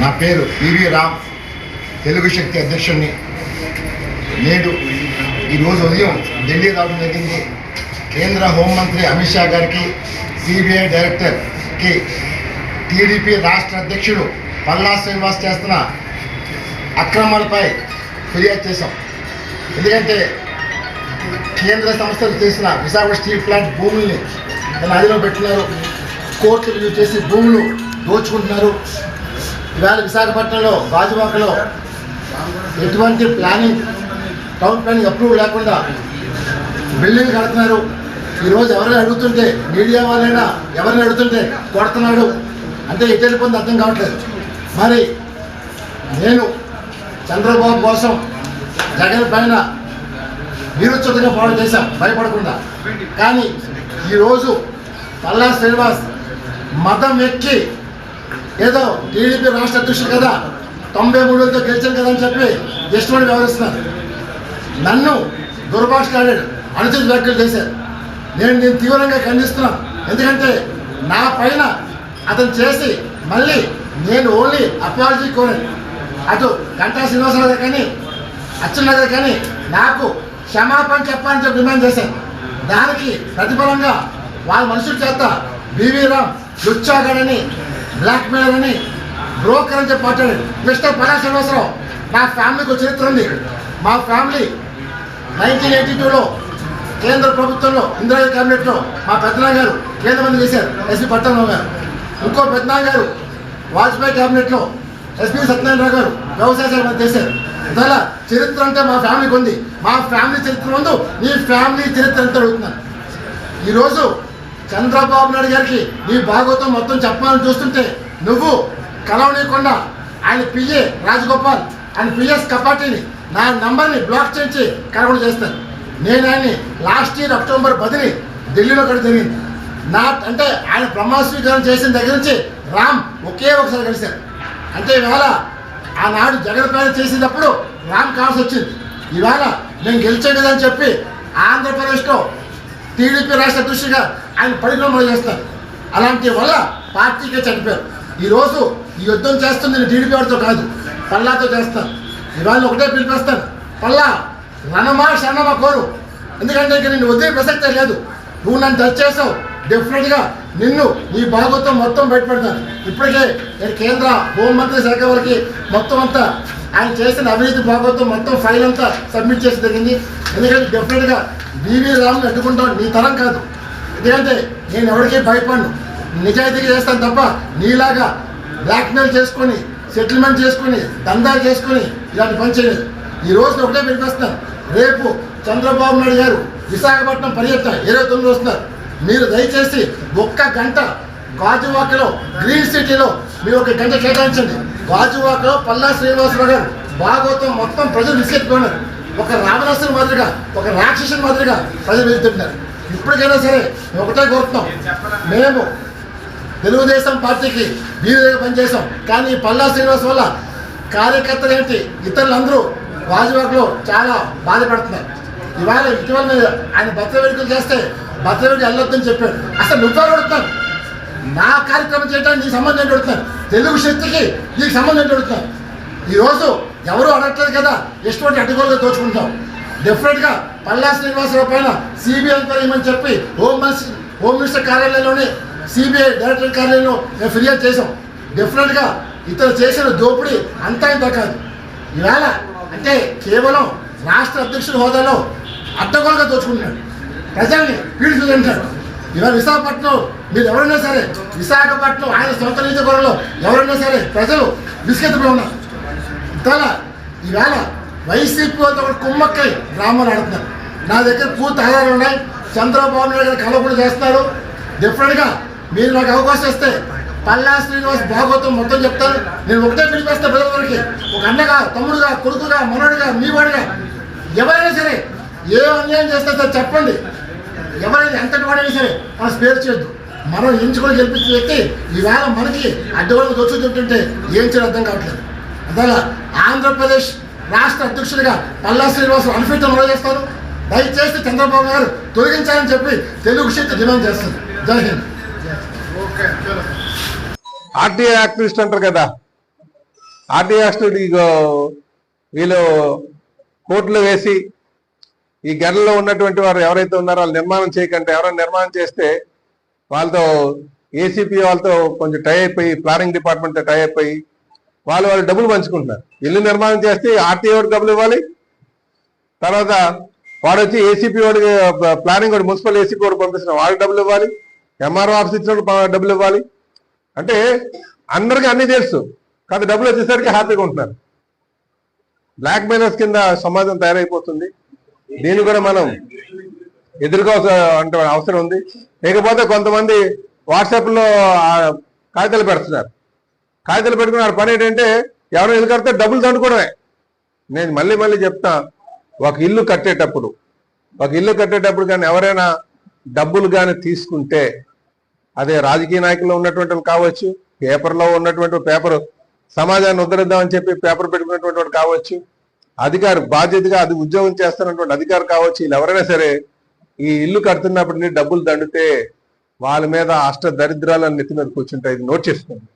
నా పేరు పివి రామ్. తెలుగు శక్తి అధ్యక్షుడిని. నేడు ఈరోజు ఉదయం ఢిల్లీ రావడం జరిగింది. కేంద్ర హోంమంత్రి అమిత్ షా గారికి సిబిఐ డైరెక్టర్కి టీడీపీ రాష్ట్ర అధ్యక్షుడు పల్లా శ్రీనివాస్ చేస్తున్న అక్రమాలపై ఫిర్యాదు చేశాం. ఎందుకంటే కేంద్ర సంస్థలు చేసిన విశాఖ స్టీల్ ప్లాంట్ భూముల్ని తన అదిలో పెట్టినారు కోర్టులు రివ్యూ చేసి భూములు దోచుకుంటున్నారు. ఇవాళ విశాఖపట్నంలో గాజువాకలో ఎటువంటి ప్లానింగ్ టౌన్ ప్లానింగ్ అప్రూవ్ లేకుండా బిల్డింగ్ కడుతున్నారు. ఈరోజు ఎవరైనా అడుగుతుంటే మీడియా వాళ్ళైనా ఎవరిని అడుగుతుంటే కొడుతున్నాడు. అంటే ఎటు వెళ్ళిపోయింది అర్థం కావట్లేదు. మరి నేను చంద్రబాబు కోసం జగన్ పైన నిరుత్సుకంగా పోవడం చేశాం. భయపడకుండా. కానీ ఈరోజు పల్లా శ్రీనివాస్ మతం ఎక్కి ఏదో టీడీపీ రాష్ట్ర అధ్యక్షుడు కదా తొంభై మూడులతో గెలిచాను కదా అని చెప్పి ఇష్టమని వ్యవహరిస్తున్నారు. నన్ను దుర్భాషలాడాడు అనుచిత వ్యాఖ్యలు చేశారు. నేను నేను తీవ్రంగా ఖండిస్తున్నాను. ఎందుకంటే నా పైన అతను చేసి మళ్ళీ నేను ఓన్లీ అపాలజీ కోరాను. అటు గంటా శ్రీనివాసరావు దగ్గర కానీ అచ్చున్న దగ్గర కానీ నాకు క్షమాపణ చెప్పాలని చెప్పి డిమాండ్ చేశాను దానికి ప్రతిఫలంగా వాళ్ళ మనుషుల చేత బీవీ రామ్ లుచ్చాగాడని అని బ్రోకర్ అని చెప్పి మాట్లాడాడు మిస్టర్ పరా శ్రీనివాసరావు నా ఫ్యామిలీకి చరిత్ర ఉంది. మా ఫ్యామిలీ నైన్టీన్ ఎయిటీ టూలో కేంద్ర ప్రభుత్వంలో ఇందిరా క్యాబినెట్లో మా పెద్దనాన్న గారు కేంద్ర మంత్రి చేశారు. ఎస్పీ పట్టణరావు గారు. ఇంకో పెద్దనాన్న గారు వాజ్పేయి క్యాబినెట్లో ఎస్పీ సత్యనారాయణ గారు వ్యవసాయ శాఖ మంత్రి చేశారు ఇవాళ చరిత్ర అంటే మా ఫ్యామిలీకి ఉంది. మా ఫ్యామిలీ చరిత్ర ముందు నీ ఫ్యామిలీ చరిత్ర ఎంత అడుగుతున్నాను ఈరోజు చంద్రబాబు నాయుడు గారికి నీ భాగవతం మొత్తం చెప్పాలని చూస్తుంటే నువ్వు కలవనీయకుండా ఆయన పిఏ రాజగోపాల్ ఆయన పిఎస్ కపాటిని నా నంబర్ని బ్లాక్ చేయించి కలవడం చేస్తాను నేను ఆయన్ని లాస్ట్ ఇయర్ అక్టోబర్ పదిని ఢిల్లీలో కూడా జరిగింది. నా అంటే ఆయన ప్రమాణ స్వీకారం చేసిన దగ్గర నుంచి రామ్ ఒకే ఒకసారి కలిశారు. అంటే ఇవాళ ఆనాడు జగన్ ప్రయాణం చేసేటప్పుడు రామ్ కావాల్సి వచ్చింది. ఇవాళ నేను గెలిచాను అని చెప్పి ఆంధ్రప్రదేశ్లో టీడీపీ రాష్ట్ర దృష్టిగా ఆయన పరిగణన చేస్తారు. అలాంటి వల్ల పార్టీకే చనిపోయారు. ఈరోజు ఈ యుద్ధం చేస్తుంది నేను టీడీపీ వాడితో కాదు పల్లాతో చేస్తాను. ఇవాళ ఒకటే పిలిపిస్తాను. పల్లా రణమా శరణమా కోరు. ఎందుకంటే ఇక నేను వదిలే ప్రసక్తే లేదు. నువ్వు నన్ను టచ్ చేసావు. డెఫినెట్గా నిన్ను ఈ భాగవతం మొత్తం బయటపెడతాను ఇప్పటికే నేను కేంద్ర హోంమంత్రి శాఖ వారికి మొత్తం అంతా ఆయన చేసిన అవినీతి భాగవతం మొత్తం ఫైల్ అంతా సబ్మిట్ చేసి జరిగింది. ఎందుకంటే డెఫినెట్గా బీవీ రామ్ని అడ్డుకుంటాం నీ తరం కాదు. ఎందుకంటే నేను ఎవరికీ భయపడను. నిజాయితీగా చేస్తాను తప్ప నీలాగా బ్లాక్మెయిల్ చేసుకొని సెటిల్మెంట్ చేసుకొని దందా చేసుకొని ఇలాంటి పని చేయలేదు. ఈ రోజు ఒకటే పిలిపిస్తాను రేపు చంద్రబాబు నాయుడు గారు విశాఖపట్నం పర్యటన ఇరవై తొమ్మిది వస్తున్నారు మీరు దయచేసి ఒక్క గంట గాజువాకలో గ్రీన్ సిటీలో మీరు ఒక గంట కేటాయించండి. గాజువాకలో పల్లా శ్రీనివాసరావు గారు భాగవతం మొత్తం ప్రజలు విసిగెత్తుకున్నారు ఒక రావణాసుని మాదిరిగా ఒక రాక్షసుని మాదిరిగా ప్రజలు వెళ్తుంటారు ఇప్పటికైనా సరే మేము ఒకటే కోరుతున్నాం. మేము తెలుగుదేశం పార్టీకి వీరుగా పనిచేసాం కానీ ఈ పల్లా శ్రీనివాస్ వల్ల కార్యకర్తలు ఏంటి? ఇతరులందరూ గాజువాకలో చాలా బాధపడుతున్నారు. ఇవాళ ఇటీవల మీద ఆయన భర్త వేడుకలు చేస్తే భద్ర వెళ్ళొద్దని చెప్పాడు. అసలు నువ్వే అడుగుతున్నాను నా కార్యక్రమం చేయడానికి నీకు సంబంధం ఏంటి తెలుగు శక్తికి నీకు సంబంధం ఏంటి ఈరోజు ఎవరు అడగట్లేదు కదా? ఎటువంటి అడ్డుగోలుగా దోచుకుంటాం? డెఫినెట్గా పల్లా శ్రీనివాసరావు పైన సిబిఐ ఎంక్వైరీమని చెప్పి హోమ్ మినిస్టర్ హోమ్ మినిస్టర్ కార్యాలయంలోనే సిబిఐ డైరెక్టర్ కార్యాలయంలో మేము ఫిర్యాదు చేసాం డెఫినెట్గా ఇతను చేసిన దోపిడీ అంతా ఇంత కాదు. ఈవేళ అంటే కేవలం రాష్ట్ర అధ్యక్షుడి హోదాలో అడ్డగోలుగా దోచుకుంటున్నాడు. ప్రజల్ని పీడిస్తుంటాడు ఇలా విశాఖపట్నం మీరు ఎవరైనా సరే విశాఖపట్నం ఆయన సొంత నియోజకవర్గంలో ఎవరైనా సరే ప్రజలు బిస్కెత్తులో ఉన్నారు. ఇవాళ ఈవేళ వైసీపీ వాళ్ళతో ఒక కుమ్మక్కై డ్రామాలు ఆడుతున్నారు. నా దగ్గర పూర్తి ఆధారాలు ఉన్నాయి. చంద్రబాబు నాయుడు గారు కళ కూడా చేస్తున్నారు. డిఫరెంట్గా మీరు నాకు అవకాశం ఇస్తే పల్లా శ్రీనివాస్ భాగవతం మొత్తం చెప్తారు నేను ఒకటే పిలిపేస్తా ప్రజలందరికీ. ఒక అన్నగా తమ్ముడుగా కొడుకుగా మనోడిగా మీ వాడిగా ఎవరైనా సరే ఏ అన్యాయం చేస్తే సార్ చెప్పండి. ఎవరైనా ఎంతటి వాడైనా సరే మన స్పేర్ చేయొద్దు. మనం ఎంచుకొని గెలిపించిన వ్యక్తి ఈవేళ మనకి అడ్డగోళ్ళకు దొచ్చు చెప్తుంటే ఏం చేయాలి అర్థం కావట్లేదు. అదే ఆంధ్రప్రదేశ్ రాష్ట్ర అధ్యక్షుడిగా పల్లా శ్రీనివాసం అన్ఫిట్ అమలు చేస్తారు. దయచేసి చంద్రబాబు గారు తొలగించాలని చెప్పి తెలుగు శక్తి డిమాండ్ చేస్తుంది. జై హింద్. ఆర్టీఐ యాక్టివిస్ట్ అంటారు కదా. ఆర్టీఐ యాక్టివిస్ట్ ఇగో వీళ్ళు కోర్టులో వేసి ఈ గెడలో ఉన్నటువంటి వారు ఎవరైతే ఉన్నారో వాళ్ళు నిర్మాణం చేయకంటే ఎవరైనా నిర్మాణం చేస్తే వాళ్ళతో ఏసీపీ వాళ్ళతో కొంచెం టై అయిపోయి ప్లానింగ్ డిపార్ట్మెంట్ టై అయిపోయి వాళ్ళు వాళ్ళు డబ్బులు పంచుకుంటున్నారు. ఇల్లు నిర్మాణం చేస్తే ఆర్టీఐ వాడికి డబ్బులు ఇవ్వాలి. తర్వాత వాడు వచ్చి ఏసీపీ వాడికి ప్లానింగ్ వాడు మున్సిపల్ ఏసీపీ వాడు పంపిస్తున్నారు వాళ్ళు డబ్బులు ఇవ్వాలి. ఎంఆర్ఓ ఆఫీస్ ఇచ్చినప్పుడు డబ్బులు ఇవ్వాలి. అంటే అందరికీ అన్ని తెలుసు. కాదు డబ్బులు వచ్చేసరికి హ్యాపీగా ఉంటున్నారు. బ్లాక్ మెయిలర్స్ కింద సమాజం తయారైపోతుంది. దీన్ని కూడా మనం ఎదుర్కోవాల్సిన అంటే అవసరం ఉంది. లేకపోతే కొంతమంది వాట్సాప్లో కాగితాలు పెడుతున్నారు. కాగితాలు పెట్టుకున్న వాడి పని ఏంటంటే ఎవరైనా ఇల్లు కడితే డబ్బులు దండుకోవడమే. నేను మళ్ళీ మళ్ళీ చెప్తా ఒక ఇల్లు కట్టేటప్పుడు ఒక ఇల్లు కట్టేటప్పుడు కానీ ఎవరైనా డబ్బులు కానీ తీసుకుంటే అదే రాజకీయ నాయకుల్లో ఉన్నటువంటి వాళ్ళు కావచ్చు పేపర్లో ఉన్నటువంటి పేపర్ సమాజాన్ని ఉద్ధరిద్దామని చెప్పి పేపర్ పెట్టుకున్నటువంటి వాడు కావచ్చు అధికారి బాధ్యతగా అది ఉద్యోగం చేస్తున్నటువంటి అధికారి కావచ్చు వీళ్ళు ఎవరైనా సరే ఈ ఇల్లు కడుతున్నప్పుడు డబ్బులు దండితే వాళ్ళ మీద అష్ట దరిద్రాలను నెత్తి మీద కూర్చుంటాయి. ఇది నోట్ చేసుకోండి.